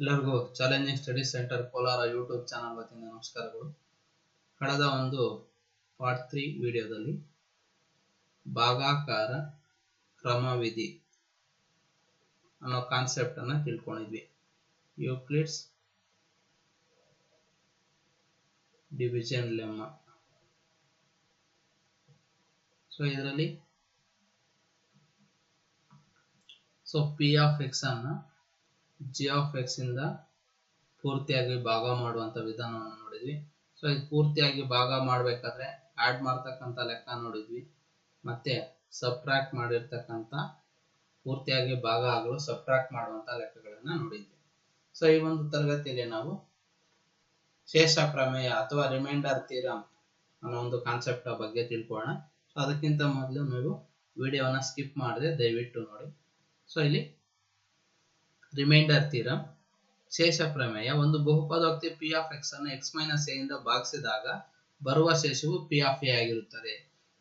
ಎಲ್ಲರಿಗೂ challenging studies centre Kolar YouTube channel ವತಿಯಿಂದ ನಮಸ್ಕಾರಗಳು. ಕಳೆದ ಒಂದು ಪಾರ್ಟ್ ತ್ರೀ ವಿಡಿಯೋದಲ್ಲಿ ಭಾಗಾಕಾರ ಕ್ರಮವಿಧಿ ಅನ್ನೋ ಕಾನ್ಸೆಪ್ಟ್ ಅನ್ನ ತಿಳ್ಕೊಂಡಿದ್ವಿ. ಯೂಕ್ಲಿಡ್ಸ್ ಡಿವಿಷನ್ ಲೆಮ್ಮ ಸೊ ಇದರಲ್ಲಿ ಸೊ ಪಿ ಆಫ್ ಎಕ್ಸ್ ಅನ್ನ ಜಿ ಆಫ್ ಎಕ್ಸ್ ಇಂದ ಪೂರ್ತಿಯಾಗಿ ಭಾಗ ಮಾಡುವಂತ ವಿಧಾನವನ್ನು ನೋಡಿದ್ವಿ. ಸೊ ಇದು ಪೂರ್ತಿಯಾಗಿ ಭಾಗ ಮಾಡಬೇಕಾದ್ರೆ ಆಡ್ ಮಾಡ್ತಕ್ಕಂಥ ಲೆಕ್ಕ ನೋಡಿದ್ವಿ. ಮತ್ತೆ ಸಬ್ಟ್ರಾಕ್ಟ್ ಮಾಡಿರ್ತಕ್ಕಂಥ ಪೂರ್ತಿಯಾಗಿ ಭಾಗ ಆಗಲು ಸಬ್ಟ್ರಾಕ್ಟ್ ಮಾಡುವಂತ ಲೆಕ್ಕಗಳನ್ನ ನೋಡಿದ್ವಿ. ಸೊ ಈ ಒಂದು ತರಗತಿಯಲ್ಲಿ ನಾವು ಶೇಷ ಪ್ರಮೇಯ ಅಥವಾ ರಿಮೈಂಡರ್ ಥಿಯರಮ್ ಅನ್ನೋ ಒಂದು ಕಾನ್ಸೆಪ್ಟ್ ಬಗ್ಗೆ ತಿಳ್ಕೊಳ್ಳೋಣ. ಸೊ ಅದಕ್ಕಿಂತ ಮೊದಲು ನೀವು ವಿಡಿಯೋನ ಸ್ಕಿಪ್ ಮಾಡದೆ ದಯವಿಟ್ಟು ನೋಡಿ. ಸೊ ಇಲ್ಲಿ ರಿಮೈಂಡರ್ ಥಿಯರಂ ಶೇಷ ಪ್ರಮೇಯ. ಒಂದು ಬಹುಪದೋಕ್ತಿ ಪಿ ಆಫ್ ಎಕ್ಸ್ ಅನ್ನು ಎಕ್ಸ್ ಮೈನಸ್ ಎ ಇಂದ ಭಾಗಿಸಿದಾಗ ಬರುವ ಶೇಷವು ಪಿ ಆಫ್ ಎ ಆಗಿರುತ್ತದೆ.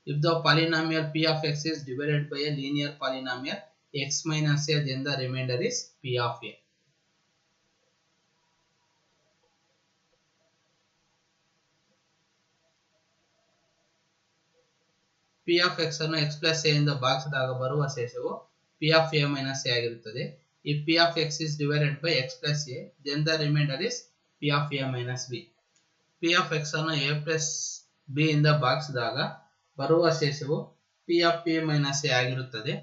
If the polynomial P of X is divided by a linear polynomial X minus A then the remainder is P of A P of X ಅನ್ನು X plus A ಇಂದ ಭಾಗಿಸಿದಾಗ ಬರುವ ಶೇಷವು P of A minus A ಆಗಿರುತ್ತದೆ. ಈ P of x is divided by x plus A then the remainder is p of A minus B P of X ಅನ್ನು A plus b ಇಂದ ಭಾಗಿಸಿದಾಗ ಬರುವ ಶೇಷವು p of A minus A ಆಗಿರುತ್ತದೆ.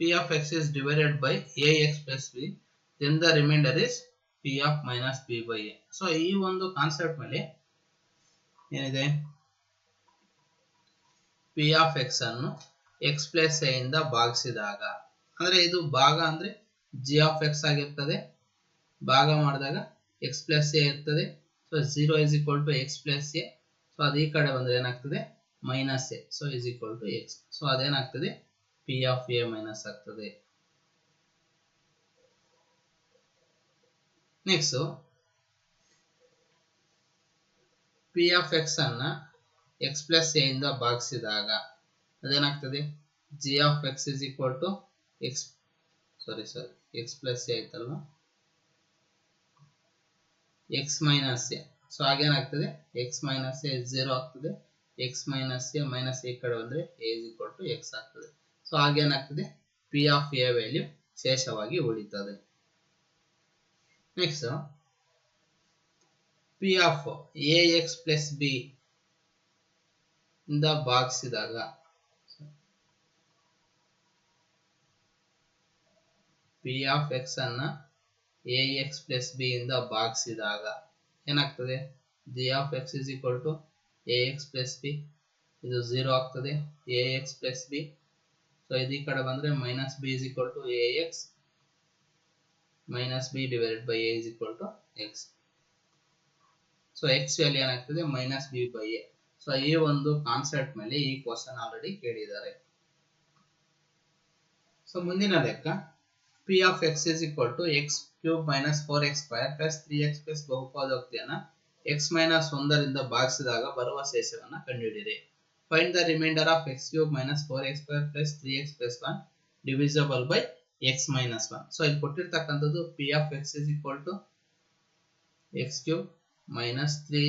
P of X is divided by A X plus B then the remainder is P of minus B by A so ಈ ಒಂದು concept ಮೇಲೆ ಏನಿದೆ? ಪಿ ಆಫ್ ಎಕ್ಸ್ ಅನ್ನು ಎಕ್ಸ್ ಪ್ಲಸ್ ಎ ಇಂದ ಭಾಗಿಸಿದಾಗ, ಅಂದ್ರೆ ಇದು ಭಾಗ ಅಂದ್ರೆ ಜಿ ಆಫ್ ಎಕ್ಸ್ ಆಗಿರ್ತದೆ. ಭಾಗ ಮಾಡಿದಾಗ ಎಕ್ಸ್ ಪ್ಲಸ್ ಎ ಇರ್ತದೆ. So zero is equal to X plus A so ಅದು ಈ ಕಡೆ ಬಂದ್ರೆ ಏನಾಗ್ತದೆ? Minus A so is equal to X so ಅದೇನಾಗ್ತದೆ? P of A minus ಆಗ್ತದೆ. ನೆಕ್ಸ್ಟ್ ಪಿ ಆಫ್ ಎಕ್ಸ್ ಅನ್ನ ಎಕ್ಸ್ ಪ್ಲಸ್ ಎ ಇಂದ ಭಾಗಿಸಿದಾಗ ಅದೇನಾಗ್ತದೆ? G of X is equal to X sorry sir X plus A ಆಯ್ತಲ್ವ? X minus A so ಹಾಗೇನಾಗ್ತದೆ X minus A zero ಆಗ್ತದೆ. X minus A minus A ಕಡೆ ಬಂದ್ರೆ A is equal to X ಆಗ್ತದೆ. So ಹಾಗೇನಾಗ್ತದೆ P of A value ಶೇಷವಾಗಿ ಉಳಿತದೆ. Next P of A X plus B ಇಂದ ಭಾಗಿಸಿದಾಗ ಪಿ ಆಫ್ ಎಕ್ಸ್ ಅನ್ನ ಎ ಎಕ್ಸ್ ಪ್ಲಸ್ ಬಿ ಇಂದ ಭಾಗಿಸಿದಾಗ ಏನಾಗ್ತದೆ? G of X is equal to A X plus B ಇದು ಝೀರೋ ಆಗ್ತದೆ. A X plus B so ಇದು ಈ ಕಡೆ ಬಂದ್ರೆ minus B is equal to A X minus B divided by A is equal to X so X value ಏನಾಗ್ತದೆ? Minus B by A so ಈ ಒಂದು concept ಮೇಲೆ ಈ ಕ್ವಶನ್ ಆಲ್ರೆಡಿ ಕೇಳಿದ್ದಾರೆ. ಸೊ ಮುಂದಿನ ಲೆಕ್ಕ. P of X is equal to X cube minus four X square plus three X plus ಬಹುಪದೋಕ್ತಿಯನ್ನ X minus ಒಂದರಿಂದ ಭಾಗಿಸಿದಾಗ ಬರುವ ಶೇಷವನ್ನು ಕಂಡುಹಿಡಿಯಿರಿ. Find the remainder of X cube minus four X square plus three X plus one divisible by X minus one so ಇಲ್ಲಿ ಕೊಟ್ಟಿರ್ತಕ್ಕಂಥದ್ದು P of X is equal to X cube minus three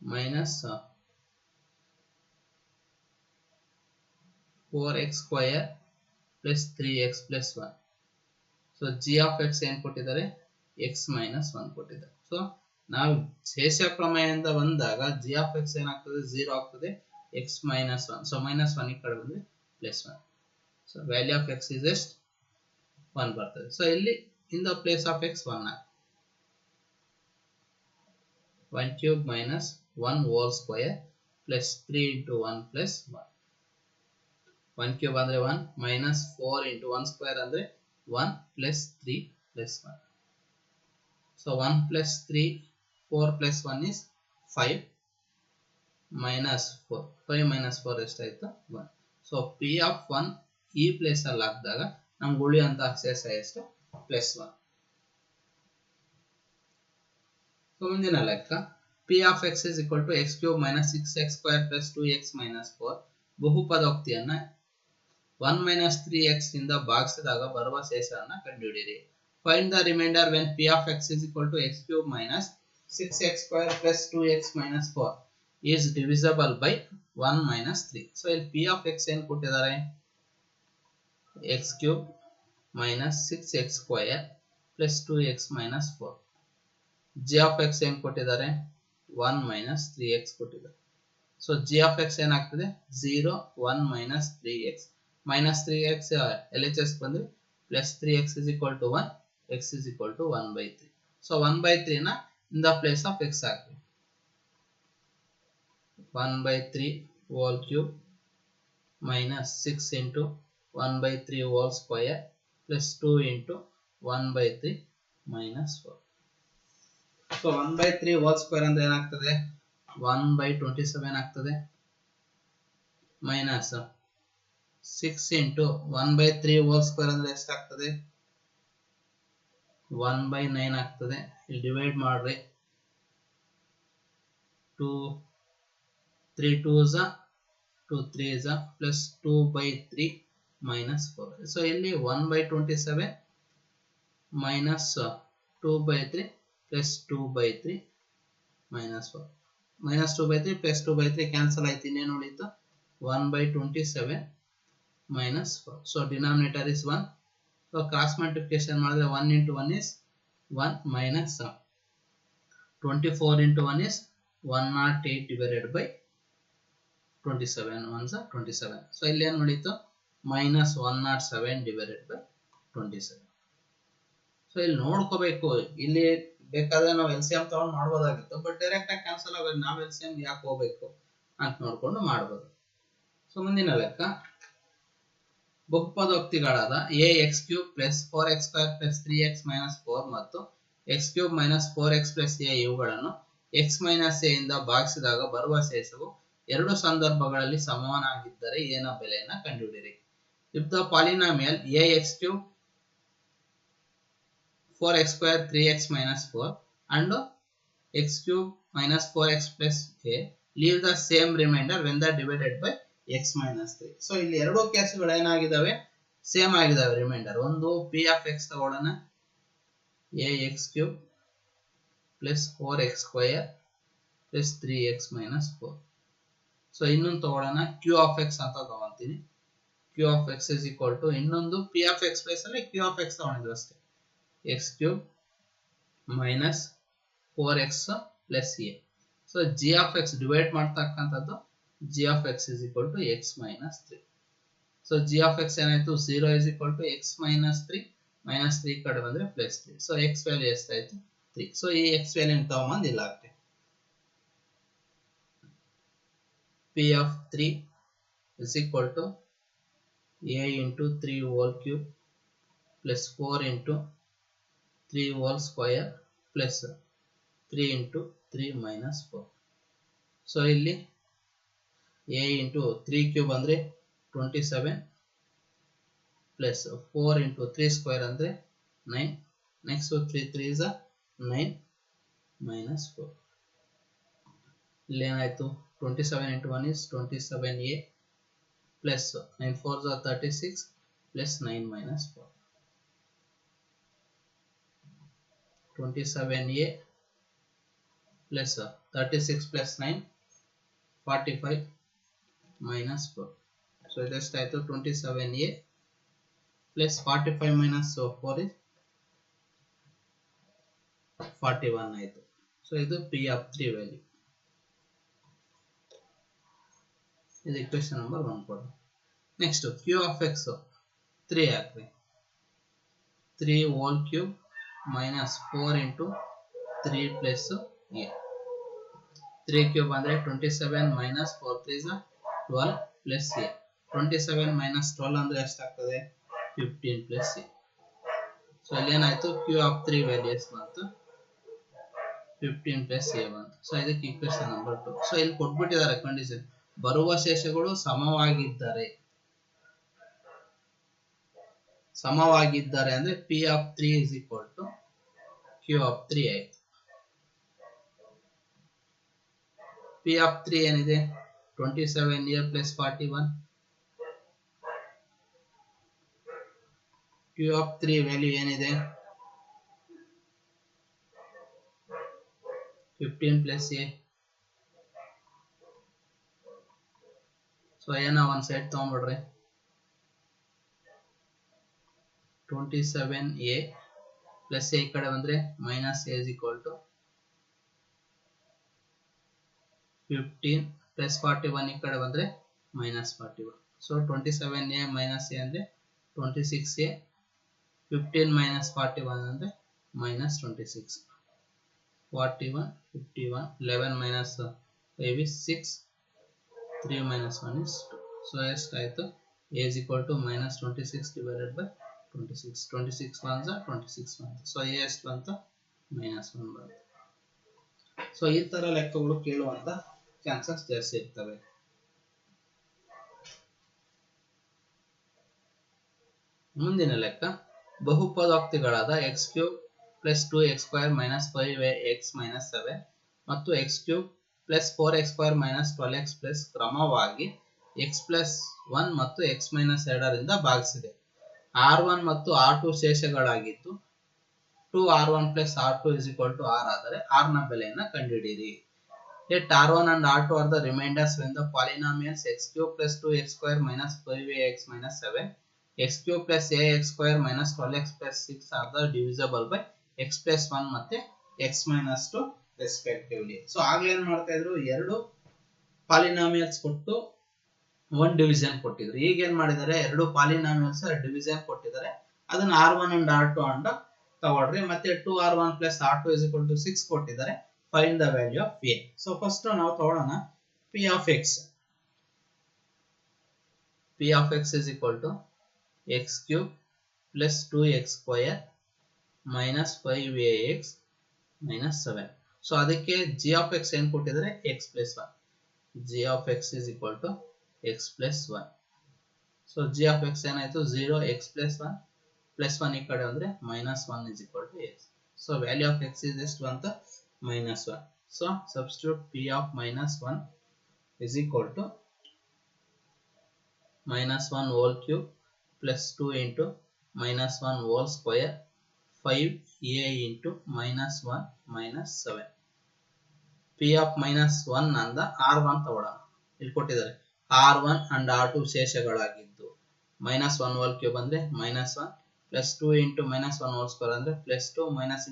minus four X square plus three X plus so G of X ಏನ್ ಕೊಟ್ಟಿದ್ದಾರೆ? X minus one ಕೊಟ್ಟಿದ್ದಾರೆ. So ನಾವು ಶೇಷ ಪ್ರಮೇಯದಿಂದ ಬಂದಾಗ G of X ಏನಾಗ್ತದೆ? ಝೀರೋ ಆಗ್ತದೆ. X minus one so minus one ಈ ಕಡೆ ಬಂದ್ರೆ plus one so value of X is ಎಸ್ಟ್ ಒನ್ ಬರ್ತದೆ. ಸೊ ಇಲ್ಲಿ in the place of X one one cube minus one whole square plus three into one plus one one cube ಅಂದ್ರೆ one minus four into one square ಅಂದ್ರೆ one plus three plus one so one plus three four plus one is five minus four five minus four ಎಷ್ಟಾಯ್ತು one so P of one ಈ place ಅಲ್ಲಿ ಹಾಕಿದಾಗ ನಮ್ಗೆ ಉಳಿಯುವಂತ ಶೇಷ ಎಷ್ಟು? Plus one so ಮುಂದಿನ ಲೆಕ್ಕ. P of X is equal to X cube minus six X square plus two X minus four ಬಹುಪದೋಕ್ತಿಯನ್ನ one minus three ಎಕ್ಸ್ನಿಂದ ಭಾಗಿಸಿದಾಗ ಬರುವ ಶೇಷವನ್ನು ಕಂಡುಹಿಡಿಯಿರಿ. Find the remainder when P of X is equal to X cube minus six X square plus two X minus four is divisible by one minus three so ಇಲ್ಲಿ P of X ಏನು ಕೊಟ್ಟಿದ್ದಾರೆ? X cube minus six X square plus two X minus four G of X ಏನು ಕೊಟ್ಟಿದ್ದಾರೆ? One minus three X ಕೊಟ್ಟಿದ್ದಾರೆ. So G of X ಏನಾಗ್ತದೆ? Zero one minus three X minus three X L H S ಬಂದ್ರೆ plus three X is equal to one X is equal to one by three so one by ತ್ರೀನ in the place of X hockey one by three whole cube minus six into one by three whole square plus two into one by three minus four so one by three whole square ಅಂದ್ರೆ ಏನಾಗ್ತದೆ? One by twenty seven ಆಗ್ತದೆ. Minus six into one by three whole square ಅಂದ್ರೆ ಎಷ್ಟಾಗ್ತದೆ? One by nine ಆಗ್ತದೆ. ಇಲ್ಲಿ divide ಮಾಡ್ರಿ. Two three two ಝ two three ಝ plus two by three minus four so ಇಲ್ಲಿ one by twenty seven minus two by three plus two by three minus four minus two by three plus two by three cancel ಆಯ್ತು, ಇನ್ನೇನು ಉಳಿತು? One by twenty seven one so cross multiplication ಮಾಡಿದ್ರೆ one into one is one minus twenty four into one is one not eight divided by twenty seven ones twenty seven so ಇಲ್ಲಿ ಏನು seven divided by twenty seven so ಇಲ್ಲಿ ನೋಡ್ಕೋಬೇಕು. ಇಲ್ಲಿ ಬೇಕಾದ್ರೆ ನಾವು L C M ತಗೊಂಡು ಮಾಡ್ಬೋದಾಗಿತ್ತು. But direct ಆಗಿ ಕ್ಯಾನ್ಸಲ್ ಆಗೋದು, ನಾವು ಎಲ್ ಸಿ ಎಂ ಯಾಕೆ ಹೋಗ್ಬೇಕು ಅಂತ ನೋಡ್ಕೊಂಡು ಮಾಡ್ಬೋದು. ಸೊ ಮುಂದಿನ ಲೆಕ್ಕ. ಬಹುಪದೋಕ್ತಿಗಳಾದ A X cube plus four X square plus three X minus four ಮತ್ತು X cube minus four X plus A ಇವುಗಳನ್ನು ಎಕ್ಸ್ ಮೈನಸ್ ಎ ಇಂದ ಭಾಗಿಸಿದಾಗ ಬರುವ ಶೇಷವು ಎರಡು ಸಂದರ್ಭಗಳಲ್ಲಿ ಸಮಾನಾಗಿದ್ದರೆ ಏನ ಬೆಲೆಯನ್ನು ಕಂಡುಹಿಡಿಯಿರಿ. If the polynomial A X cube 4x square 3x minus 4 and x cube minus 4x plus a leave the same remainder when they divided by x minus 3 so ಇಲ್ಲಿ ಎರಡು ಕೇಸ್ಗಳು ಏನಾಗಿದ್ದಾವೆ ಸೇಮ್ ಆಗಿದಾವೆ ರಿಮೈಂಡರ್ ಒಂದು ಪಿ ಆಫ್ ಎಕ್ಸ್ ತಗೊಳ್ಳೋಣ. A X cube plus four X square plus three X minus four so ಇನ್ನೊಂದು ತಗೊಳ್ಳೋಣ. Q of X ಅಂತ ತಗೊಂತೀನಿ. Q of X is equal to ಇನ್ನೊಂದು ಪಿ ಆಫ್ ಎಕ್ಸ್ ಪ್ಲೇಸ್ ಅಲ್ಲಿ Q of X ತಗೊಂಡಿದ್ವಿ ಅಷ್ಟೇ. X cube minus four X plus A so G of X divide ಮಾಡ್ತಕ್ಕಂಥದ್ದು g of x is equal to x minus 3. So g of x ಏನಾಯ್ತು 0 is equal to x minus 3 minus 3 ಕಡೆ ಬಂದ್ರೆ plus 3. So x value ಎಷ್ಟಾಯ್ತು 3. So ಈ x value ತಗೊಂಬಂದು ಇಲ್ಲ ಹಾಕ್ತೆ p of 3 is equal to a into 3 whole cube plus 4 into 3 whole square plus 3 into 3 minus 4 So ಇಲ್ಲಿ a into 3 cube ಅಂದ್ರೆ 27 plus 4 into 3 square ಅಂದ್ರೆ 9 ನೆಕ್ಸ್ಟ್ 3 3 is 9 minus 4 ಇಲ್ಲಿ ಏನಾಯ್ತು 27 into 1 is 27a plus 9 4s are 36 plus 9 minus 4 27a plus uh, 36 plus 9 45 minus 4 so just I to 27a plus 45 minus uh, 4 is 41 ಆಯಿತು so ಇದು P of three value ಇದು equation number one ಕೊಡಿ next Q of X three ಹಾಕ್ರಿ three whole cube minus four into three plus A three cube ಅಂದರೆ twenty seven minus four threes twelve plus A twenty seven minus twelve ಅಂದ್ರೆ ಎಷ್ಟಾಗ್ತದೆ? Fifteen plus A so ಅಲ್ಲಿ ಏನಾಯ್ತು? Q of three values ಬಂತು. Fifteen plus A ಬಂತು. So ಇದಕ್ಕೆ equation number two so ಇಲ್ಲಿ ಕೊಟ್ಬಿಟ್ಟಿದ್ದಾರೆ ಕಂಡೀಷನ್ ಬರುವ ಶೇಷಗಳು ಸಮವಾಗಿದ್ದಾರೆ ಸಮವಾಗಿದ್ದಾರೆ ಅಂದ್ರೆ P of three is equal to Q of three ಆಯ್ತು. ಪಿ ಆಫ್ ತ್ರೀ ಏನಿದೆ? 27 year plus 41 q of 3 value ಏನಿದೆ? 15 plus a. ಸೊ ಏನೋ ಒಂದು ಸೆಟ್ ತಗೊಂಬಿಡ್ರಿ ಟ್ವೆಂಟಿ ಸೆವೆನ್ ಎ ಪ್ಲಸ್ ಈ ಕಡೆ ಬಂದರೆ minus A is equal to fifteen plus forty one ಈ ಕಡೆ ಬಂದರೆ minus forty one so twenty seven A minus A ಅಂದರೆ twenty six A fifteen minus forty one ಅಂದರೆ minus twenty six forty one fifty one eleven minus five is six three minus one is two so ಎಷ್ಟಾಯಿತು a is equal to minus twenty six divided by twenty six twenty six ones twenty six ಬಂತು so A ಎಷ್ಟು ಬಂತು. Minus one ಬಂತು so ಈ ಥರ ಲೆಕ್ಕಗಳು chances ಜಾಸ್ತಿ ಇರ್ತವೆ ಮುಂದಿನ ಲೆಕ್ಕ, ಬಹುಪದೋಕ್ತಿಗಳಾದ x cube plus two x square minus five x minus seven ಮತ್ತು x cube plus four x square minus twelve x plus ಕ್ರಮವಾಗಿ ಎಕ್ಸ್ ಪ್ಲಸ್ ಒನ್ ಮತ್ತು ಎಕ್ಸ್ ಮೈನಸ್ ಎರಡರಿಂದ ಭಾಗಿಸಿದೆ. ಆರ್ ಒನ್ ಮತ್ತು r two ಶೇಷಗಳಾಗಿದ್ದು two r one plus r two is equal to r ಆದರೆ ಆರ್ನ ಬೆಲೆಯನ್ನು ಕಂಡುಹಿಡಿಯಿರಿ. ಈ r one and r two are the remainders when the polynomials x cube plus two x square minus five x minus seven. X cube plus a x minus twelve x plus six are the divisible by x plus one ಮತ್ತೆ x minus two respectively. So, ಆಗ್ಲೇ ಏನು ಮಾಡ್ತಾ ಇದ್ರು? ಎರಡು polynomials ಕೊಟ್ಟು one division ಕೊಟ್ಟಿದ್ರು. ಈಗೇನ್ ಮಾಡಿದ್ದಾರೆ? ಎರಡು ಪಾಲಿನಾಮಿಯಲ್ಸ್ ಡಿವಿಷನ್ ಕೊಟ್ಟಿದ್ದಾರೆ. ಅದನ್ನ r one and r two and ತಗೊಳ್ರಿ. ಮತ್ತೆ two r one plus r two is equal to six ಕೊಟ್ಟಿದ್ದಾರೆ. Find the value of a. So first ನಾವು ತಗೊಳ್ಳೋಣ p of x. p of x is equal to x cube plus 2x square minus 5ax minus 7. So ಅದಕ್ಕೆ g of x ಏನು ಕೊಟ್ಟಿದ್ದಾರೆ x plus 1. g of x is equal to x plus 1. So g of x ಏನಾಯ್ತು 0 x plus 1 plus 1 ಈ ಕಡೆ ಅಂದ್ರೆ minus 1 is equal to x. So value of x is ಎಷ್ಟು ಬಂತು minus 1. So substitute p of minus 1 is equal to minus 1 whole cube plus 2 into minus 1 whole square 5a into minus 1 minus 7. p of minus 1 ಅಂದ r1 ತಗೊಳ್ಳೋಣ ಇಲ್ಲಿ ಕೊಟ್ಟಿದ್ದಾರೆ r1 and r2 ಶೇಷಗಳಾಗಿದ್ದು minus one whole cube ಅಂದ್ರೆ minus one plus two into minus one whole square ಅಂದ್ರೆ plus two minus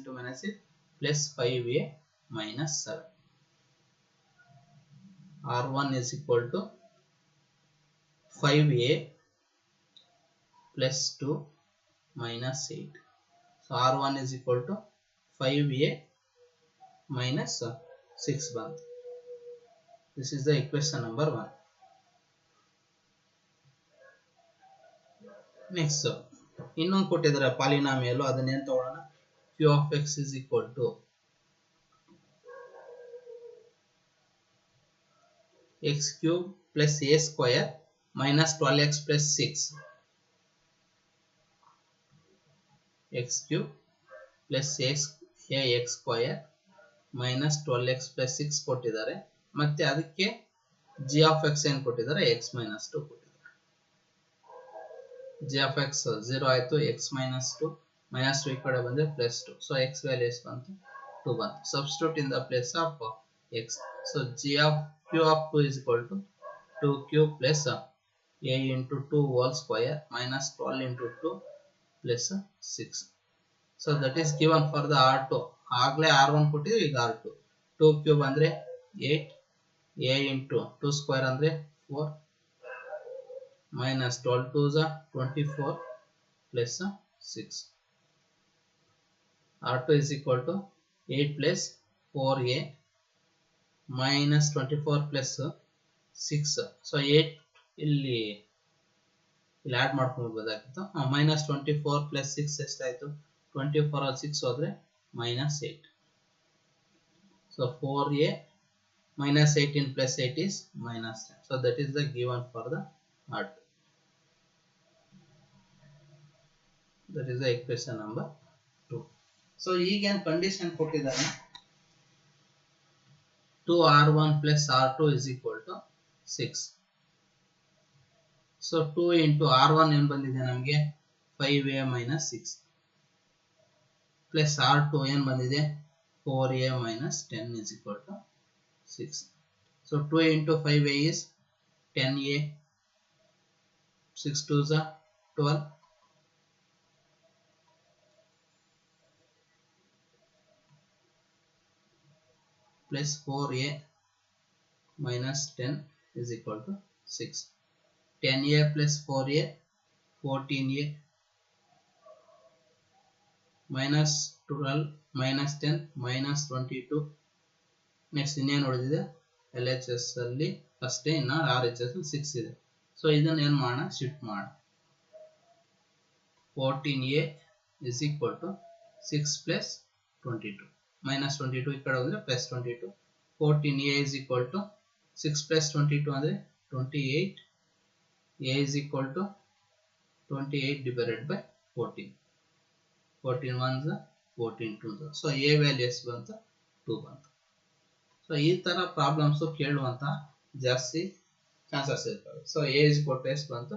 plus 5a minus 7. R1 is equal to 5a plus 2 minus 8. So R1 is equal to 5a minus 6 bar. This is the equation number 1. Next ಇನ್ನೊಂದು ಕೊಟ್ಟಿದ್ದಾರೆ polynomial ಅದನ್ನೇನು ತಗೊಳ್ಳೋಣ q of x is equal to x cube plus a square minus 12x plus 6 x cube plus x a x square minus 12x plus 6 ಕೊಟ್ಟಿದ್ದಾರೆ ಮತ್ತೆ ಅದಕ್ಕೆ g of x ಏನು ಕೊಟ್ಟಿದ್ದಾರೆ x minus 2 ಕೊಟ್ಟಿದ್ದಾರೆ g of x 0 ಆಯಿತು x minus 2 minus 2 ಈ ಕಡೆ ಬಂದ್ರೆ plus two so x value ಎಷ್ಟು ಬಂತು? ಟು ಬಂತು. Substitute in the place of x so g of q of two is equal to two q plus a into two whole square minus twelve into two plus six so that is given for the r two ಆಗ್ಲೇ r one ಕೊಟ್ಟಿದ್ವಿ ಈಗ r two two cube ಅಂದ್ರೆ eight a into two square ಅಂದ್ರೆ four minus twelve two ಝ twenty four plus six R2 is equal to 8 plus 4a minus 24 plus 6. So 8 ಇಲ್ಲಿ ಇಲ್ಲಿ add ಮಾಡ್ಕೊಳ್ಬೋದಾಗಿತ್ತು. Minus twenty four plus six ಎಷ್ಟಾಯಿತು? Twenty four ಅಲ್ಲಿ six ಹೋದರೆ minus eight so four a minus eighteen plus eight is minus ten so that is the given for the r two that is the equation number so ಈಗೇನು condition ಕೊಟ್ಟಿದ್ದಾರೆ? Two r one plus r two is equal to six so two into r one ಏನು ಬಂದಿದೆ ನಮಗೆ? Five a minus six plus r two ಏನು ಬಂದಿದೆ? Four a minus ten is equal to six so two into five a is ten a six two ಝ twelve plus 4a minus 10 is equal to 6. 10a plus 4a 14a minus 12 minus 10 minus 22 next ಇನ್ನೇನು ಉಳಿದಿದೆ L H S ಅಲ್ಲಿ ಅಷ್ಟೇ ಇನ್ನು R H S six ಇದೆ. So ಇದನ್ನ ಏನು ಮಾಡೋಣ shift ಮಾಡೋಣ fourteen a is equal six plus twenty two minus twenty two ಈ ಕಡೆ ಹೋದ್ರೆ plus twenty two fourteen a is equal to six plus twenty two ಅಂದರೆ twenty eight a is equal to twenty eight divided by fourteen fourteen once fourteen two so a value ಎಷ್ಟು ಬಂತು two ಬಂತು. So ಈ ಥರ problems ಕೇಳುವಂಥ ಜಾಸ್ತಿ chances ಇರ್ತವೆ. So A is ಕೊಟ್ಟು ಎಷ್ಟು ಬಂತು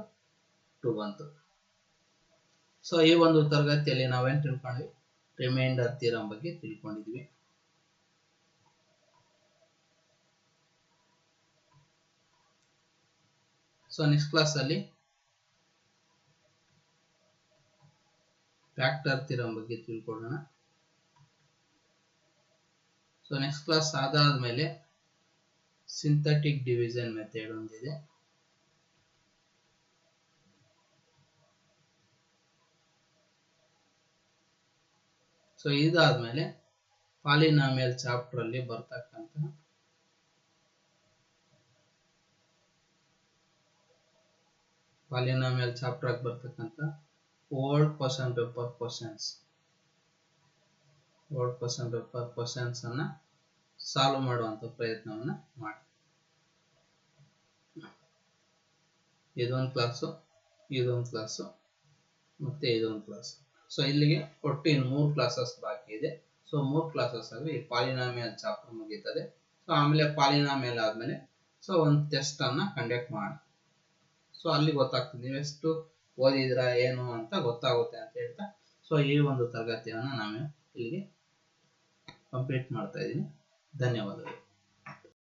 ಟೂ ಬಂತು. ಸೊ ಈ ಒಂದು ತರಗತಿಯಲ್ಲಿ ನಾವೇನು ತಿಳ್ಕೊಂಡ್ವಿ? ರಿಮೈಂಡರ್ ಥಿಯರಮ್ ಬಗ್ಗೆ ತಿಳ್ಕೊಂಡಿದ್ವಿ. ಸೊ ನೆಕ್ಸ್ಟ್ ಕ್ಲಾಸ್ ಅಲ್ಲಿ ಫ್ಯಾಕ್ಟರ್ ಥಿಯರಂ ಬಗ್ಗೆ ತಿಳ್ಕೊಳ್ಳೋಣ. ಸೊ ನೆಕ್ಸ್ಟ್ ಕ್ಲಾಸ್ ಅದಾದ್ಮೇಲೆ ಸಿಂಥೆಟಿಕ್ ಡಿವಿಷನ್ ಮೆಥಡ್ ಒಂದಿದೆ. ಸೊ ಇದಾದ್ಮೇಲೆ ಪಾಲಿನಾಮಿಯಲ್ ಚಾಪ್ಟರ್ ಅಲ್ಲಿ ಬರ್ತಕ್ಕಂತ ಪಾಲಿನಾಮಿಯಲ್ ಚಾಪ್ಟರ್ ಆಗಿ ಬರ್ತಕ್ಕಂತ old question paper questions old question paper questions ಅನ್ನ ಸಾಲ್ವ್ ಮಾಡುವಂತ ಪ್ರಯತ್ನವನ್ನ ಮಾಡಿ. ಇದೊಂದು ಕ್ಲಾಸು ಇದೊಂದು ಕ್ಲಾಸು ಮತ್ತೆ ಇದೊಂದು ಕ್ಲಾಸ್ ಸೊ ಇಲ್ಲಿಗೆ ಒಟ್ಟು ಇನ್ನು ಮೂರು ಕ್ಲಾಸಸ್ ಬಾಕಿ ಇದೆ. ಸೊ ಮೂರು ಕ್ಲಾಸಸ್ ಅಲ್ಲಿ ಈ ಪಾಲಿನಾಮಿಯಲ್ ಚಾಪ್ಟರ್ ಮುಗೀತದೆ. ಸೊ ಆಮೇಲೆ ಪಾಲಿನಾಮಿಯಲ್ ಆದ್ಮೇಲೆ ಸೊ ಒಂದು ಟೆಸ್ಟ್ ಅನ್ನ ಕಂಡಕ್ಟ್ ಮಾಡಿ ಸೊ ಅಲ್ಲಿ ಗೊತ್ತಾಗ್ತದೆ. ನೀವೆಷ್ಟು ಓದಿದ್ರ ಏನು ಅಂತ ಗೊತ್ತಾಗುತ್ತೆ ಅಂತ ಹೇಳ್ತಾ ಸೊ ಈ ಒಂದು ತರಗತಿಯನ್ನು ನಾನು ಇಲ್ಲಿಗೆ ಕಂಪ್ಲೀಟ್ ಮಾಡ್ತಾ ಇದ್ದೀನಿ. ಧನ್ಯವಾದಗಳು.